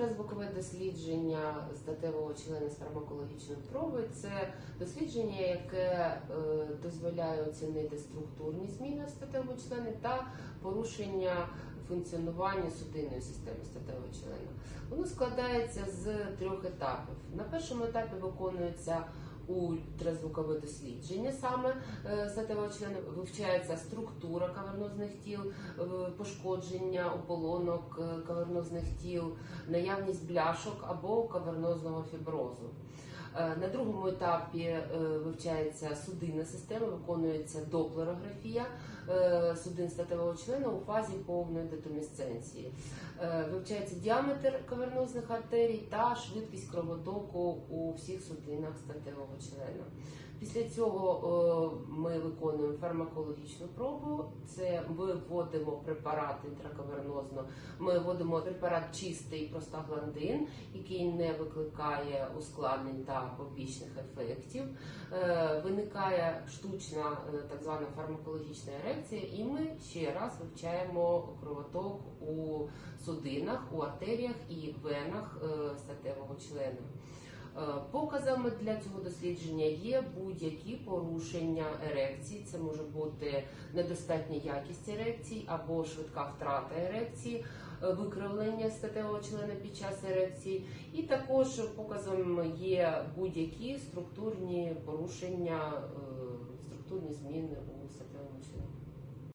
Ультразвукове дослідження статевого члена з фармакологічної проби це дослідження, яке е, дозволяє оцінити структурні зміни статевого члена та порушення функціонування судинної системи статевого члена. Воно складається з трьох етапів. На першому етапі виконується ультразвукове дослідження саме е, статевого члена, вивчається структура кавернозних тіл, е, пошкодження ополонок е, кавернозних тіл, наявність бляшок або кавернозного фіброзу. Е, На другому етапі е, вивчається судинна система, виконується доплерографія е, судин статевого члена у фазі повної детомісценції. Вивчається діаметр кавернозних артерій та швидкість кровотоку у всіх судинах статевого члена. Після цього е, ми виконуємо фармакологічну пробу. Це ми вводимо препарат інтракавернозно. Ми вводимо препарат чистий простагландин, який не викликає ускладнень та побічних ефектів. Е, Виникає штучна е, так звана фармакологічна ерекція, і ми ще раз вивчаємо кровоток у судинах, у артеріях і венах статевого члена. Е, Показами для цього дослідження є будь-які порушення ерекції. Це може бути недостатня якість ерекції або швидка втрата ерекції, е, викривлення статевого члена під час ерекції, і також показом є будь-які структурні порушення, е, структурні зміни у